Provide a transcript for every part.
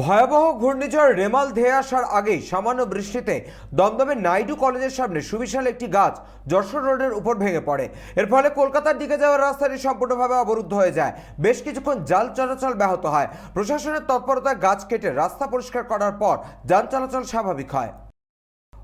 ভয়াবহ ঘূর্ণিঝড় রেমাল ধেয়ে আসার আগেই সামান্য বৃষ্টিতে দমদমের নাইডু কলেজের সামনে সুবিশাল একটি গাছ যশোর রোডের উপর ভেঙে পড়ে। এর ফলে কলকাতার দিকে যাওয়ার রাস্তাটি সম্পূর্ণভাবে অবরুদ্ধ হয়ে যায়। বেশ কিছুক্ষণ যান চলাচল ব্যাহত হয়। প্রশাসনের তৎপরতায় গাছ কেটে রাস্তা পরিষ্কার করার পর যান চলাচল স্বাভাবিক হয়।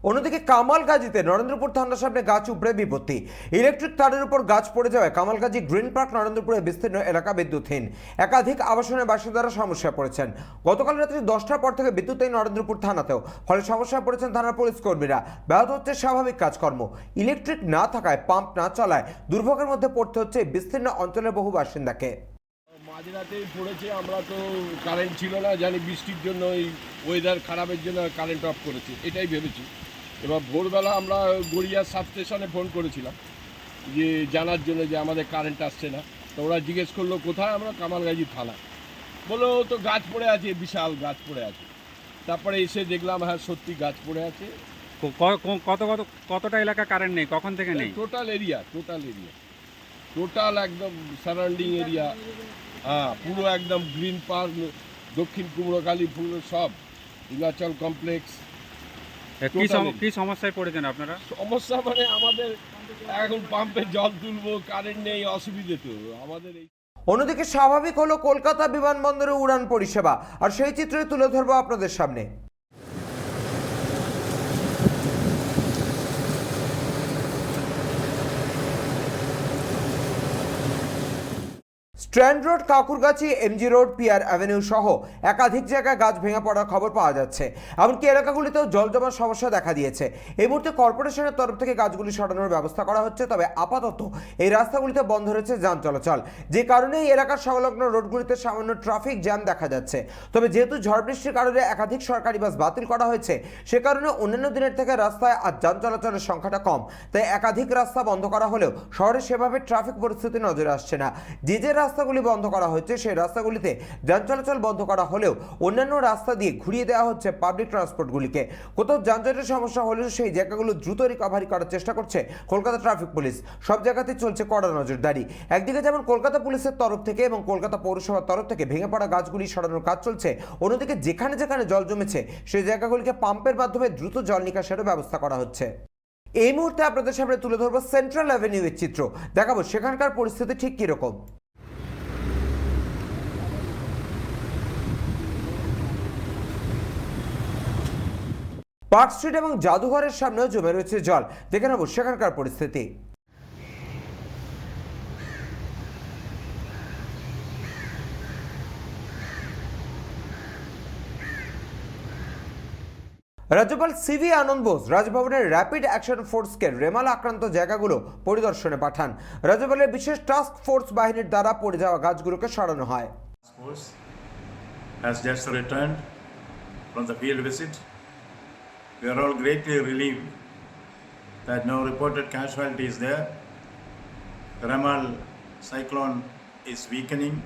অন্যদিকে কামালগাজিতে নরেন্দ্রপুর থানার সামনে গাছ উপড়ে বিপত্তি। ইলেকট্রিক তারের উপর গাছ পড়ে যাওয়ায় কামালগাজি গ্রিন পার্ক নরেন্দ্রপুরে বিস্তীর্ণ এলাকা বিদ্যুৎহীন। একাধিক আবাসনের বাসিন্দারা সমস্যায় পড়েছেন। গতকাল রাত্রি দশটার পর থেকে বিদ্যুৎ এই নরেন্দ্রপুর থানাতেও, ফলে সমস্যায় পড়েছেন থানার পুলিশ কর্মীরা। ব্যাহত হচ্ছে স্বাভাবিক কাজকর্ম। ইলেকট্রিক না থাকায়, পাম্প না চলায়, দুর্ভোগের মধ্যে পড়তে হচ্ছে বিস্তীর্ণ অঞ্চলের বহু বাসিন্দাকে। মাঝরাতেই পড়েছে, আমরা তো কারেন্ট ছিল না, জানি বৃষ্টির জন্য এই ওয়েদার খারাপের জন্য কারেন্ট অফ করেছে, এটাই ভেবেছি। এবার ভোরবেলা আমরা গড়িয়া সাব স্টেশনে ফোন করেছিলাম যে জানার জন্য যে আমাদের কারেন্ট আসছে না। তো ওরা জিজ্ঞেস করল কোথায় আমরা? কামালগাজি থানা। বলল তো গাছ পড়ে আছে বিশাল গাছ পড়ে আছে। তারপরে এসে দেখলাম হ্যাঁ সত্যি গাছ পড়ে আছে। কত কত কতটা এলাকা কারেন্ট নেই? কখন থেকে নেই? Total area total area total একদম সারাউন্ডিং এরিয়া হ্যাঁ পুরো একদম গ্রিন পার্ক দক্ষিণ কুমড়োকালী পুরো সব। নীলাচল কমপ্লেক্স কি সম- totally। কি সমস্যায় পড়েছেন আপনারা? সমস্যা মানে আমাদের এখন পাম্পে জল তুলবো কারেন্ট নেই অসুবিধে তো। আমাদের এই অন্যদিকে স্বাভাবিক হলো কলকাতা বিমানবন্দরে উড়ান পরিষেবা। আর সেই চিত্রই তুলে ধরবো আপনাদের সামনে। Strand road, Kankurgachi, MG road pier avenue সহ একাধিক জায়গায় গাছ ভেঙে পড়ার খবর পাওয়া যাচ্ছে। এমনকি এলাকাগুলিতেও জল জমার সমস্যা দেখা দিয়েছে। এই মুহূর্তে কর্পোরেশনের তরফ থেকে গাছগুলি সরানোর ব্যবস্থা করা হচ্ছে, তবে আপাতত এই রাস্তাগুলিতে বন্ধ রয়েছে যান চলাচল। যে কারণে এই এলাকার সংলগ্ন রোডগুলিতে সামান্য ট্রাফিক জ্যাম দেখা যাচ্ছে। তবে যেহেতু ঝড় বৃষ্টির কারণে একাধিক সরকারি বাস বাতিল করা হয়েছে, সে কারণে অন্যান্য দিনের থেকে রাস্তায় আর যান চলাচলের সংখ্যাটা কম। তাই একাধিক রাস্তা বন্ধ করা হলেও শহরে সেভাবে ট্রাফিক পরিস্থিতি নজরে আসছে না। যে যে রাস্তাগুলি বন্ধ করা হচ্ছে সেই রাস্তাগুলিতে যান চলাচল বন্ধ করা হলেও অন্যান্য রাস্তা দিয়ে ঘুরিয়ে দেওয়া হচ্ছে পাবলিক ট্রান্সপোর্টগুলিকে কোথাও যানজটের সমস্যা হলেও সেই জায়গাগুলো দ্রুত রিকভারি করার চেষ্টা করছে কলকাতা ট্রাফিক পুলিশ সব জায়গাতেই চলছে কড়া নজরদারি। একদিকে যেমন কলকাতা পুলিশের তরফ থেকে এবং কলকাতা পৌরসভার তরফ থেকে ভেঙে পড়া গাছগুলি সরানোর কাজ চলছে, অন্যদিকে যেখানে যেখানে জল জমেছে, সেই জায়গাগুলিকে পাম্পের মাধ্যমে দ্রুত জল নিকাশেরও ব্যবস্থা করা হচ্ছে। এই মুহূর্তে আপনাদের সামনে তুলে ধরবো সেন্ট্রাল অ্যাভিনিউয়ের চিত্র। দেখাবো সেখানকার পরিস্থিতি ঠিক কীরকম। পার্ক স্ট্রিট এবং জাদুঘরের সামনেও জমে রয়েছে জল। দেখে নেব সেখানকার পরিস্থিতি। রাজ্যপাল সিভি আনন্দ বোস রাজভবনের র্যাপিড অ্যাকশন ফোর্সকে রেমাল আক্রান্ত জায়গাগুলো পরিদর্শনে পাঠান। রাজ্যপালের বিশেষ টাস্ক ফোর্স বাহিনীর দ্বারা পড়ে যাওয়া গাছগুলোকে সরানো হয়. We are all greatly relieved that no reported casualties there. The Ramal cyclone is weakening,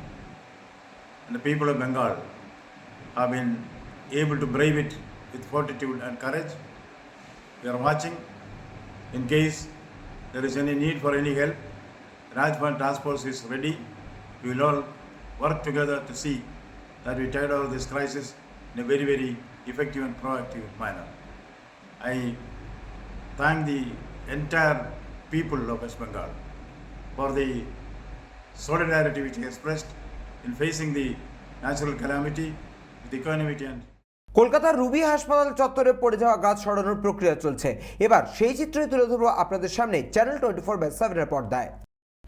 and the people of Bengal have been able to brave it with fortitude and courage. We are watching in case there is any need for any help. Rajbhan Task Force is ready. We will all work together to see that we tide over this crisis in a very, very effective and proactive manner. I thank the entire people of West Bengal for the solidarity which they expressed in facing the natural calamity with equanimity and কলকাতার Ruby হাসপাতাল চত্বরে পড়ে যাওয়া গাছ সরানোর প্রক্রিয়া চলছে। এবার সেই চিত্রই তুলে ধরবো আপনাদের সামনে চ্যানেল টোয়েন্টি ফোর বাই সেভেনের পর্দায়।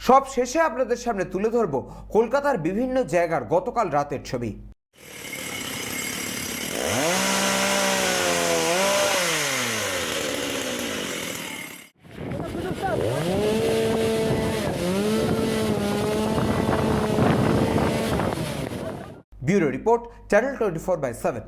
সব শেষে আপনাদের সামনে তুলে ধরবো কলকাতার বিভিন্ন জায়গার গতকাল রাতের ছবি। Bureau report channel twenty four by seven